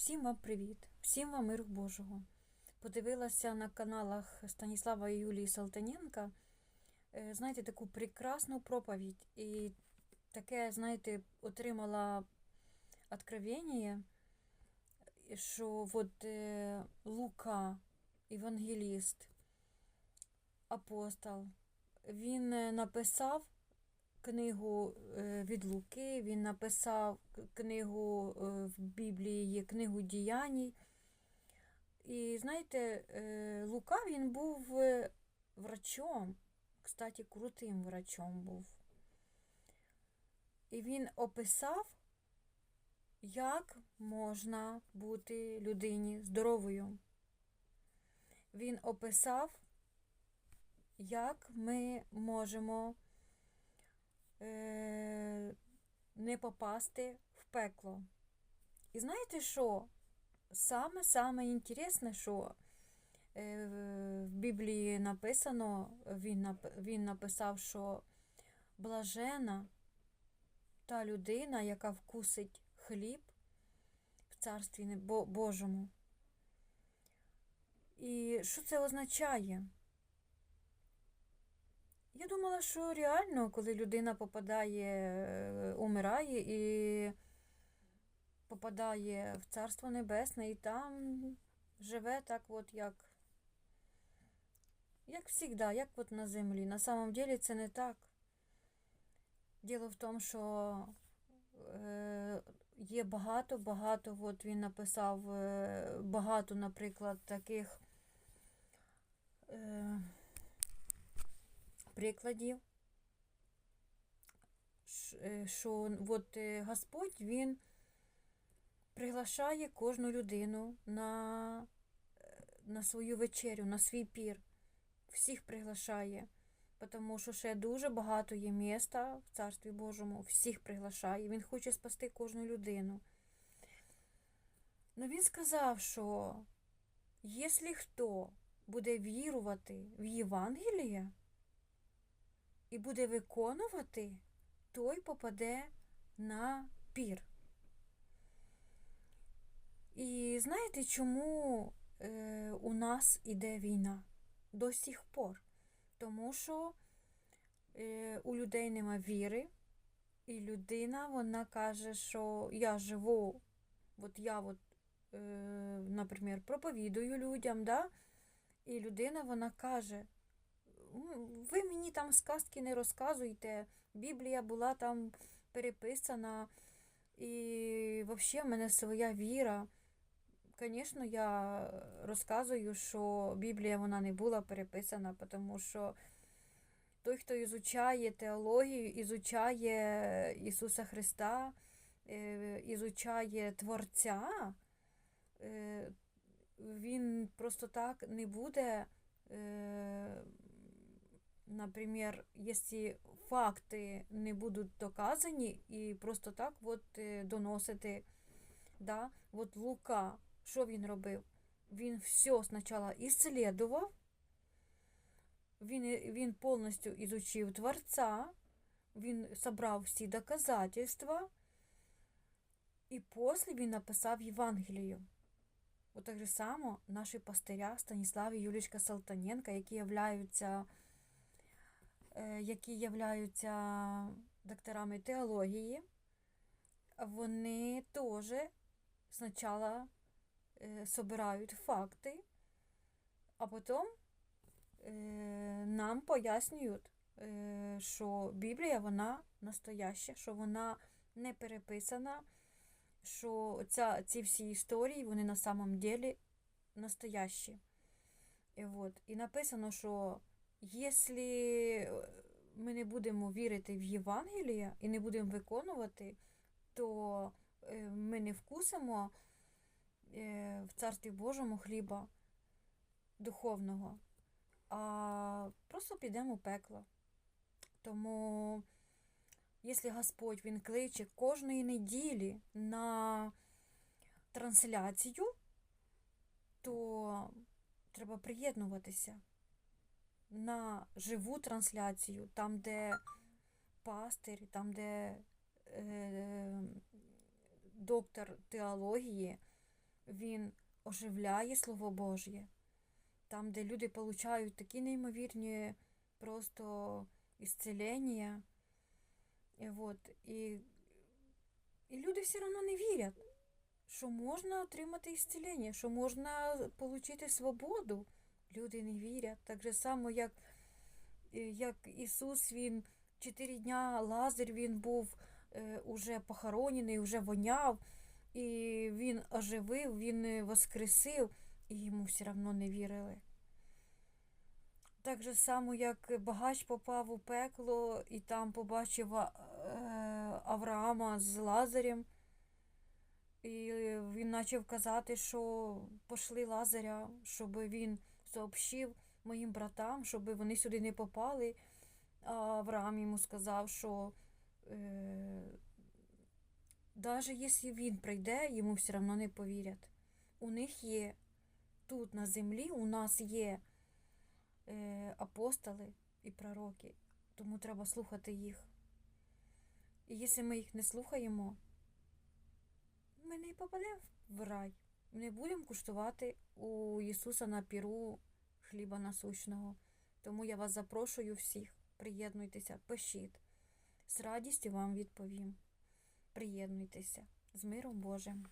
Всім вам привіт, всім вам миру Божого. Подивилася на каналах Станіслава і Юлії Салтаненка, е, знаєте, таку прекрасну проповідь. І таке, знаєте, отримала откровення, що от е, Лука, евангеліст, апостол, він е, написав книгу е, від Луки, він написав книгу е, в Біблії, книгу діянь. І знаєте, е, Лука він був врачом, кстати, крутим врачом був. І він описав, як можна бути людині здоровою. Він описав, як ми можемо не попасти в пекло. І знаєте що? Саме-саме інтересне, що е, в Біблії написано, він, написав, що блажена та людина, яка вкусить хліб в Царстві Божому. І що це означає? Я думала, що реально, коли людина попадає, е, умирає і попадає в Царство Небесне, і там живе так, от як, як завжди, як от на землі. На самом деле це не так. Діло в тому, що е, є багато, багато, от він написав е, багато, наприклад, таких. Е, прикладів, е, що от е, Господь Він приглашає кожну людину на, е, на свою вечерю, на свій пір. Всіх приглашає, тому що ще дуже багато є міста в Царстві Божому, всіх приглашає. Він хоче спасти кожну людину. Ну він сказав, що якщо хто буде вірувати в Євангеліє, і буде виконувати, той попаде на пір. І знаєте, чому е, у нас іде війна до сих пор? Тому що е, у людей нема віри, і людина вона каже, що я живу, от я, от, е, наприклад, проповідую людям, да? і людина вона каже, «М, ви мені там сказки не розказуйте. Біблія була там переписана, і взагалі в мене своя віра. Звісно, я розказую, що Біблія вона не була переписана, тому що той, хто ізучає теологію, ізучає Ісуса Христа, е, ізучає Творця, е, він просто так не буде. Например, если факти не будуть доказані і просто так от е, доносити, да, от Лука, що він робив? Він все спочатку ісследував, він, він повністю ізучив Творця, він зібрав всі доказательства, і після він написав Євангелію. От так же само наші пастиря Станіслав і Юлічка Салтаненка, які являються які являються докторами теології, вони теж спочатку е, собирають факти, а потім е, нам пояснюють, е, що Біблія вона настояща, що вона не переписана, що ця, ці всі історії вони на самом деле настоящі. І, от. І написано, що якщо ми не будемо вірити в Євангеліє і не будемо виконувати, то е, ми не вкусимо е, в Царстві Божому хліба духовного, а просто підемо в пекло. Тому, якщо Господь Він кличе кожної неділі на трансляцію, то треба приєднуватися на живу трансляцію, там, де пастир, там, де е, доктор теології Він оживляє Слово Божє. Там, де люди получають такі неймовірні просто ісцелення. І, от, і, і люди все одно не вірять, що можна отримати ісцелення, що можна отримати свободу. Люди не вірять. Так же само, як, е, як Ісус, Він чотири дня Лазар він був е, уже похоронений, вже воняв, і він оживив, він е, воскресив, і йому все одно не вірили. Так же само, як багач попав у пекло і там побачив е, Авраама з Лазарем. І він почав казати, що пошли Лазаря, щоб він сообщив моїм братам, щоб вони сюди не попали. А Авраам йому сказав, що е, навіть якщо він прийде, йому все одно не повірять. У них є тут на землі, у нас є е, апостоли і пророки, тому треба слухати їх. І якщо ми їх не слухаємо, ми не попадемо в рай. Не будемо куштувати у Ісуса на піру хліба насущного. Тому я вас запрошую всіх. Приєднуйтеся, пишіть. З радістю вам відповім. Приєднуйтеся з миром Божим.